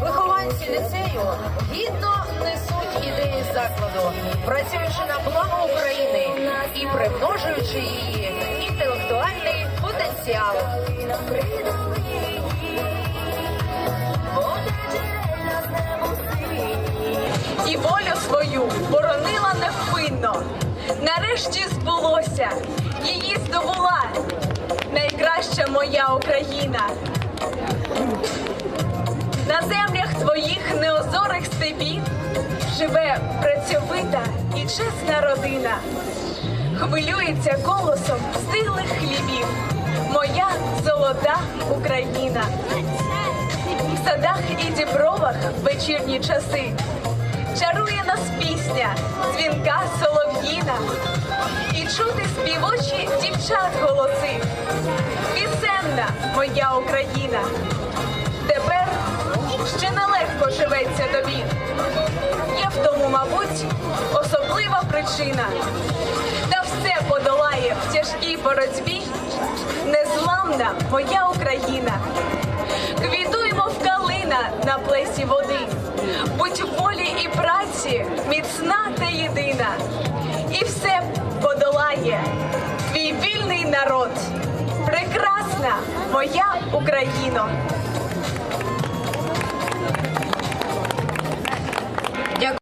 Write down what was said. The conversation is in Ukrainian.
Вихованці ліцею гідно несуть ідеї закладу, працюючи на благо України і примножуючи її інтелектуальний потенціал. і волю свою боронила невпинно. Нарешті збулося, її здобула найкраща моя Україна. На землях твоїх неозорих степів живе працьовита і чесна родина. Хвилюється колосом стиглих хлібів. Моя золота Україна. В садах і дібровах вечірні часи чарує нас пісня, дзвінка солов'їна, і чути співочі дівчат голоси. Пісенна моя Україна. Особлива. Та все подолає в тяжкій боротьбі незламна моя Україна. Квітуймо в калина на плесі води, будь волі і праці міцна та єдина. І все подолає твій вільний народ. Прекрасна моя Україно!